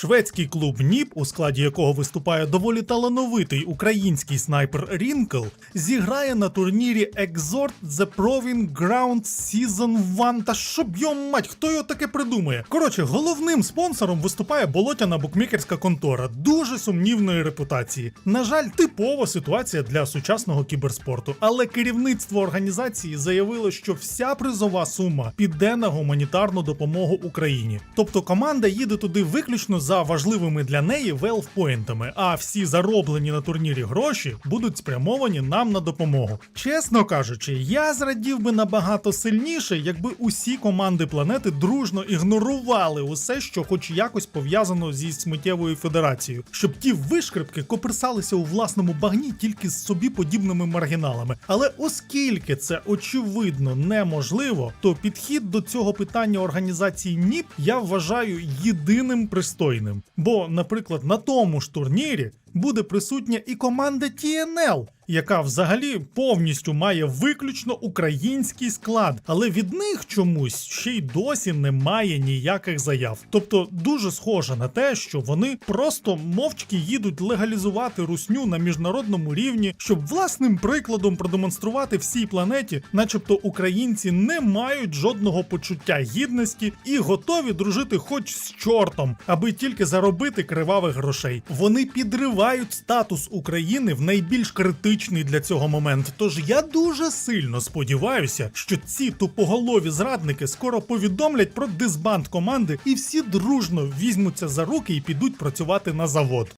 Шведський клуб НІП, у складі якого виступає доволі талановитий український снайпер Рінкл, зіграє на турнірі Exhort The Proving Ground Season 1. Та щоб його мать, хто його таке придумає? Коротше, головним спонсором виступає болотяна букмекерська контора дуже сумнівної репутації. На жаль, типова ситуація для сучасного кіберспорту, але керівництво організації заявило, що вся призова сума піде на гуманітарну допомогу Україні. Тобто команда їде туди виключно за важливими для неї велфпоінтами, а всі зароблені на турнірі гроші будуть спрямовані нам на допомогу. Чесно кажучи, я зрадів би набагато сильніше, якби усі команди планети дружно ігнорували усе, що хоч якось пов'язано зі сміттєвою федерацією, щоб ті вишкрипки коперсалися у власному багні тільки з собі подібними маргіналами. Але оскільки це очевидно неможливо, то підхід до цього питання організації НІП я вважаю єдиним пристойним. Бо, наприклад, на тому ж турнірі буде присутня і команда TNL, яка взагалі повністю має виключно український склад, але від них чомусь ще й досі немає ніяких заяв. Тобто дуже схоже на те, що вони просто мовчки їдуть легалізувати русню на міжнародному рівні, щоб власним прикладом продемонструвати всій планеті, начебто українці не мають жодного почуття гідності і готові дружити хоч з чортом, аби тільки заробити кривавих грошей. Вони підривають статус України в найбільш критичний для цього момент. Тож я дуже сильно сподіваюся, що ці тупоголові зрадники скоро повідомлять про дисбанд команди і всі дружно візьмуться за руки і підуть працювати на завод.